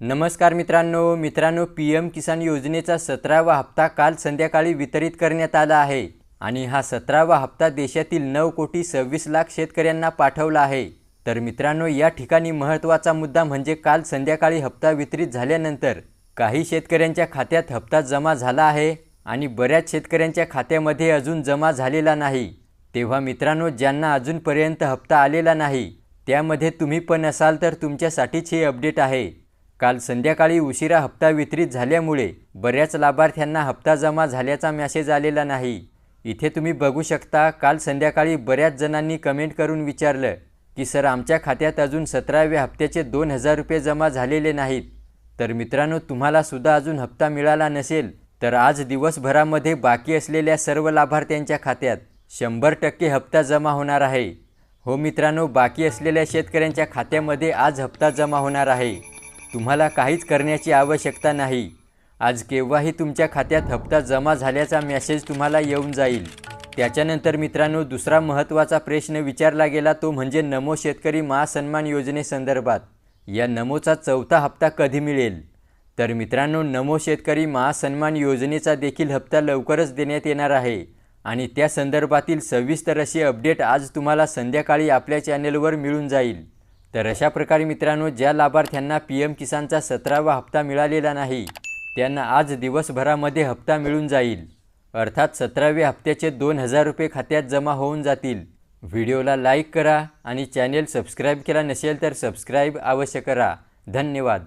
नमस्कार मित्रांनो मित्रांनो पी एम किसान योजनेचा सतरावा हप्ता काल संध्याकाळी वितरित करण्यात आला आहे आणि हा सतरावा हप्ता देशातील नऊ कोटी सव्वीस लाख शेतकऱ्यांना पाठवला आहे. तर मित्रांनो या ठिकाणी महत्त्वाचा मुद्दा म्हणजे काल संध्याकाळी हप्ता वितरित झाल्यानंतर काही शेतकऱ्यांच्या खात्यात हप्ता जमा झाला आहे आणि बऱ्याच शेतकऱ्यांच्या खात्यामध्ये अजून जमा झालेला नाही. तेव्हा मित्रांनो ज्यांना अजूनपर्यंत हप्ता आलेला नाही त्यामध्ये तुम्ही पण असाल तर तुमच्यासाठीच हे अपडेट आहे. काल संध्याकाळी उशिरा हप्ता वितरित झाल्यामुळे बऱ्याच लाभार्थ्यांना हप्ता जमा झाल्याचा मेसेज आलेला नाही. इथे तुम्ही बघू शकता काल संध्याकाळी बऱ्याच जणांनी कमेंट करून विचारलं की सर आमच्या खात्यात अजून सतराव्या हप्त्याचे दोन हजार रुपये जमा झालेले नाहीत. तर मित्रांनो तुम्हाला सुद्धा अजून हप्ता मिळाला नसेल तर आज दिवसभरामध्ये बाकी असलेल्या सर्व लाभार्थ्यांच्या खात्यात शंभर टक्के हप्ता जमा होणार आहे. हो मित्रांनो बाकी असलेल्या शेतकऱ्यांच्या खात्यामध्ये आज हप्ता जमा होणार आहे. तुम्हाला काहीच करण्याची आवश्यकता नाही. आज केव्हाही तुमच्या खात्यात हप्ता जमा झाल्याचा मेसेज तुम्हाला येऊन जाईल. त्याच्यानंतर मित्रांनो दुसरा महत्त्वाचा प्रश्न विचारला गेला तो म्हणजे नमो शेतकरी महासन्मान योजनेसंदर्भात या नमोचा चौथा हप्ता कधी मिळेल? तर मित्रांनो नमो शेतकरी महासन्मान योजनेचा देखील हप्ता लवकरच देण्यात येणार आहे. आणि त्या संदर्भातील सविस्तर अशी अपडेट आज तुम्हाला संध्याकाळी आपल्या चॅनेलवर मिळून जाईल. तर अशा प्रकारे मित्रांनो ज्या लाभार्थ्यांना पी एम किसानचा सतरावा हप्ता मिळालेला नाही त्यांना आज दिवसभरामध्ये हप्ता मिळून जाईल. अर्थात सतराव्या हप्त्याचे दोन हजार रुपये खात्यात जमा होऊन जातील. व्हिडिओला लाईक करा आणि चॅनेल सबस्क्राईब केला नसेल तर सबस्क्राईब अवश्य करा. धन्यवाद.